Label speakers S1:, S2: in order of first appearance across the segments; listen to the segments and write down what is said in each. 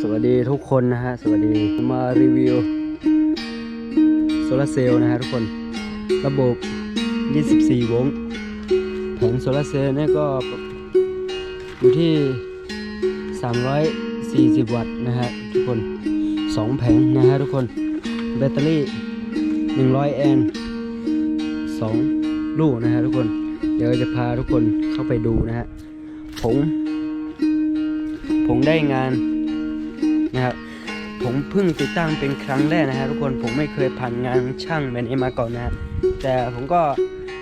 S1: สวัสดีทุกคนนะฮะ สวัสดีมารีวิวโซลาร์เซลล์นะฮะทุกคน ระบบ 24 โวลต์แผงโซลาร์เซลล์เนี่ยก็อยู่ที่ 340 วัตต์นะฮะทุกคน 2 แผงนะฮะทุกคน แบตเตอรี่ 100 แอมป์2ลูกนะฮะทุกคน เดี๋ยวจะพาทุกคนเข้าไปดูนะฮะผมผมได้งาน นะครับผมเพิ่งติดตั้งเป็นครั้งแรกนะฮะทุกคนผมไม่เคยผ่านงานช่างแบบนี้มาก่อนนะฮะแต่ผมก็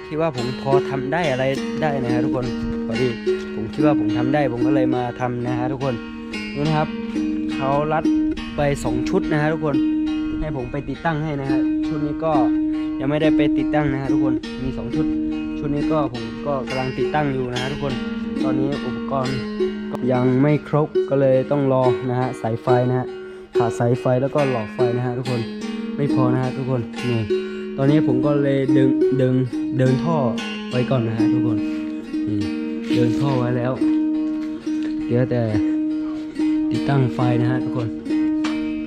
S1: คิดว่าผมพอทำได้อะไรได้นะฮะทุกคนพอดีผมคิดว่าผมทำได้ผมก็เลยมาทำนะฮะทุกคนนี่นะครับเขารัดไป 2 ชุดนะฮะทุกคนให้ผมไปติดตั้งให้นะฮะชุดนี้ก็ยังไม่ได้ไปติดตั้งนะฮะทุกคนมี 2 ชุด ชุดนี้ก็ผมก็กำลังติดตั้งอยู่นะฮะทุกคน ตอนนี้อุปกรณ์ ยังไม่ครบก็เลยต้องรอนะฮะสายไฟนะฮะขาดสายไฟแล้วก็หลอดไฟนะฮะทุกคนไม่พอนะฮะทุกคนนี่ตอนนี้ผมก็เลยดึงดึงเดินท่อไว้ก่อนนะฮะทุกคนนี่เดินท่อไว้แล้ว เดี๋ยวแต่ติดตั้งไฟนะฮะทุกคน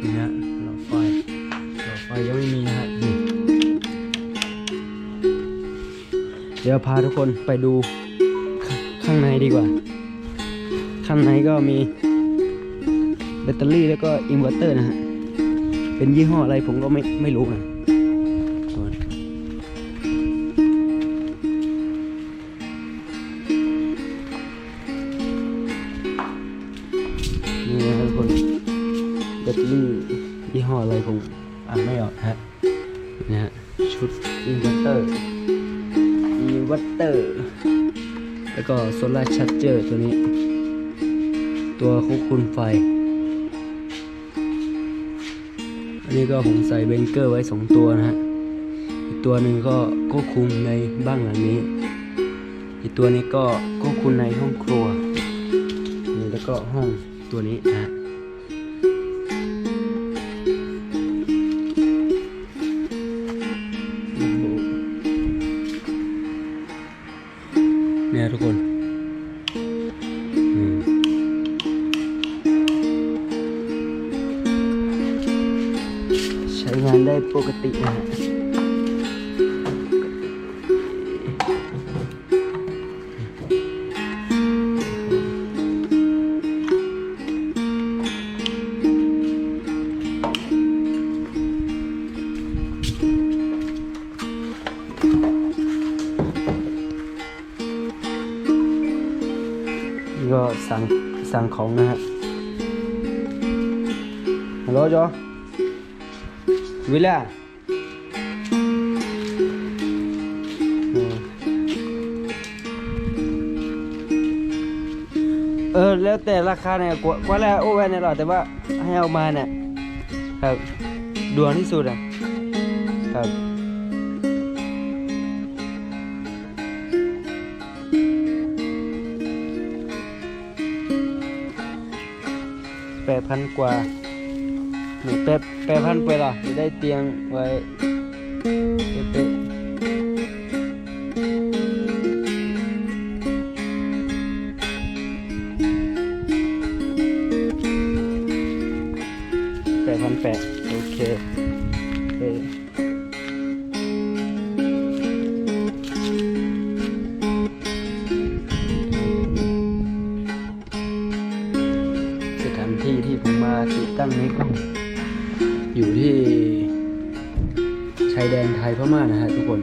S1: นี่ฮะหลอดไฟหลอดไฟยังไม่มีนะฮะนี่เดี๋ยวพาทุกคนไปดูข้างในดีกว่า ข้างในก็มีแบตเตอรี่แล้วก็อินเวอร์เตอร์นะฮะ เป็นยี่ห้ออะไรผมก็ไม่ไม่รู้นะนี่นะทุกคนแบตเตอรี่ยี่ห้ออะไรผมอ่านไม่ออกฮะนะฮะชุดอินเวอร์เตอร์อินเวอร์เตอร์ แล้วก็โซลาร์ชาร์เจอร์ตัวนี้ ตัวควบคุมไฟ อันนี้ก็ผมใส่เบนเกอร์ไว้ 2 ตัวนะฮะ อีกตัวหนึ่งก็ควบคุมในบ้านหลังนี้ อีกตัวนี้ก็ควบคุมในห้องครัว แล้วก็ห้องตัวนี้นะ งานได้ปกตินะฮะนี่ก็สั่งสั่งของนะฮะฮัลโหลจอ วิลล่าเออแล้วแต่ราคาเนี่ยกว่ากว่าแล้วโอเวนเนี่ยหรอแต่ว่าให้เอามาเนี่ยครับด่วนที่สุดอะครับแปดพันกว่า หนึ่งแปดแปดพันไปละจะได้เตียงไว้เป๊ะแปดพันแปดโอเคเอ้ยสถานที่ที่ผมมาติดตั้งนี้ก็ อยู่ที่ชายแดนไทยพม่านะฮะทุกคน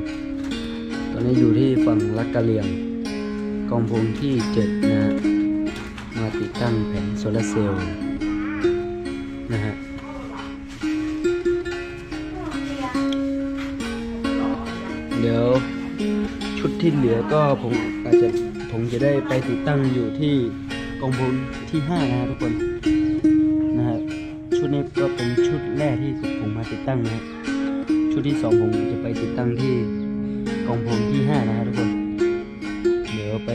S1: ตอนนี้อยู่ที่ฝั่งลักกะเหลียงกองพลที่เจ็ดนะฮะ มาติดตั้งแผงโซลาร์เซลล์นะฮะเดี๋ยวชุดที่เหลือก็ผมอาจจะผมจะได้ไปติดตั้งอยู่ที่กองพลที่ 5 นะฮะทุกคน มาติดตั้งนะฮะชุดที่2ผมจะไปติดตั้งที่กองพลที่5นะฮะทุกคน เดี๋ยวไป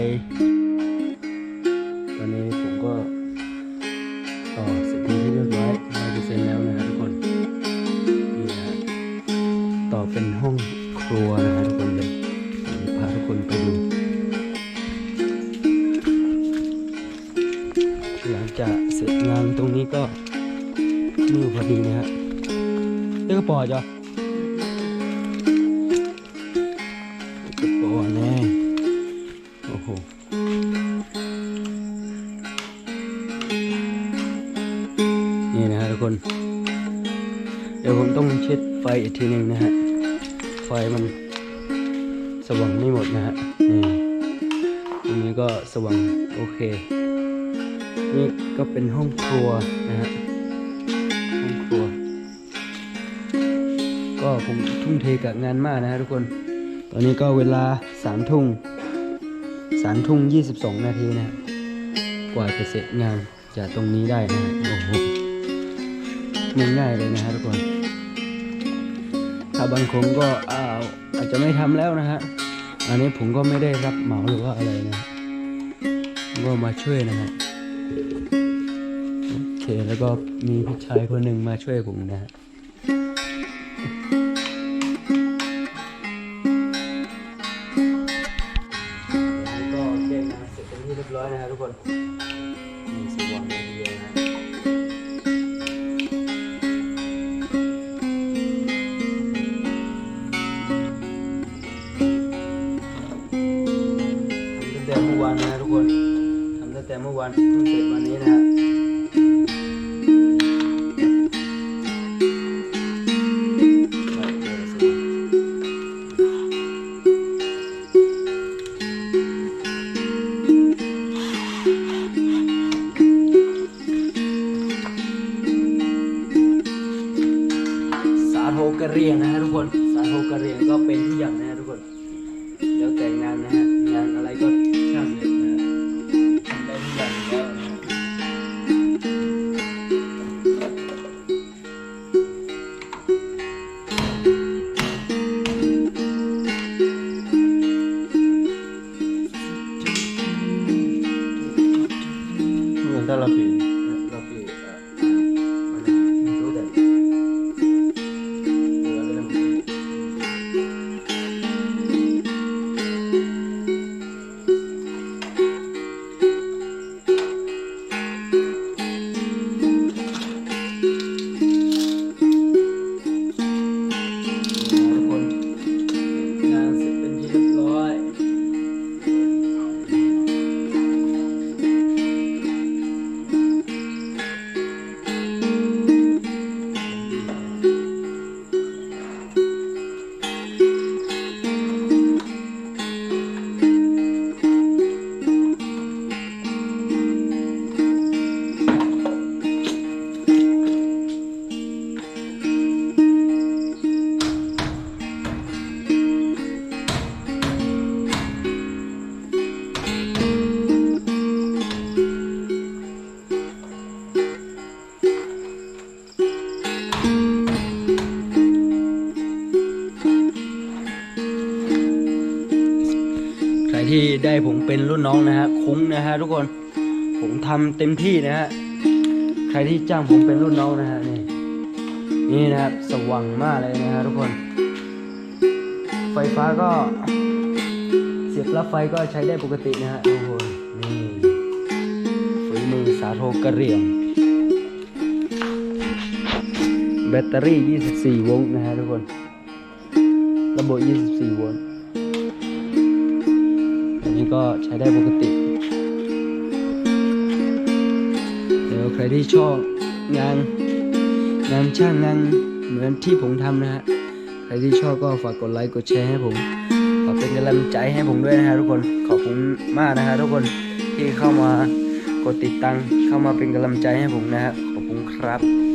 S1: ตอนนี้ผมก็ต่อเสร็จที่เรียบร้อยร้อยเปอร์เซ็นต์แล้วนะฮะทุกคนนี่นะฮะต่อเป็นห้องครัวนะฮะทุกคนเดี๋ยพาทุกคนไปดูหลังจากเสร็จงานตรงนี้ก็มือพอดีนะฮะ ปอจ้ะกระปอแน่โอ้โหนี่นะฮะทุกคน เดี๋ยวผมต้องเช็ดไฟอีกทีหนึ่งนะฮะ ไฟมันสว่างไม่หมดนะฮะนี่ตรงนี้ก็สว่างโอเค นี่ก็เป็นห้องครัวนะฮะ ก็ผมทุ่มเทกับงานมากนะฮะทุกคน ตอนนี้ก็เวลาสามทุ่งสามทุ่งยี่สิบสองนาทีนะ กว่าจะเสร็จงานจากตรงนี้ได้นะฮะโอ้โหง่ายๆเลยนะฮะทุกคน ถ้าบางคนก็อาอาจจะไม่ทำแล้วนะฮะ อันนี้ผมก็ไม่ได้รับเหมาหรือว่าอะไรนะ ก็มาช่วยนะฮะ โอเคแล้วก็มีพี่ชายคนหนึ่งมาช่วยผมนะฮะานนะทุกคนทำตั้งแต่เมื่อวานเพิ่งเสร็จวันนี้นะครับ เป็นรุ่นน้องนะฮะคุ้มนะฮะทุกคนผมทำเต็มที่นะฮะใครที่จ้างผมเป็นรุ่นน้องนะฮะนี่นี่นะครับสว่างมากเลยนะฮะทุกคน ไฟฟ้าก็เสียบปลั๊กไฟก็ใช้ได้ปกตินะฮะทุกคนนี่ฝีมือสาโทกระเรียงแบตเตอรี่ 24 โวลต์นะฮะทุกคน ระบบ 24 โวลต์ นี้ก็ใช้ได้ปกติเดี๋ยวใครที่ชอบงานงานช่างงานเหมือนที่ผมทำนะฮะ ใครที่ชอบก็ฝากกดไลค์กดแชร์ให้ผมขอเป็นกำลังใจให้ผมด้วยนะฮะทุกคนขอบคุณมากนะฮะทุกคนที่เข้ามากดติดตามเข้ามาเป็นกำลังใจให้ผมนะฮะขอบคุณครับ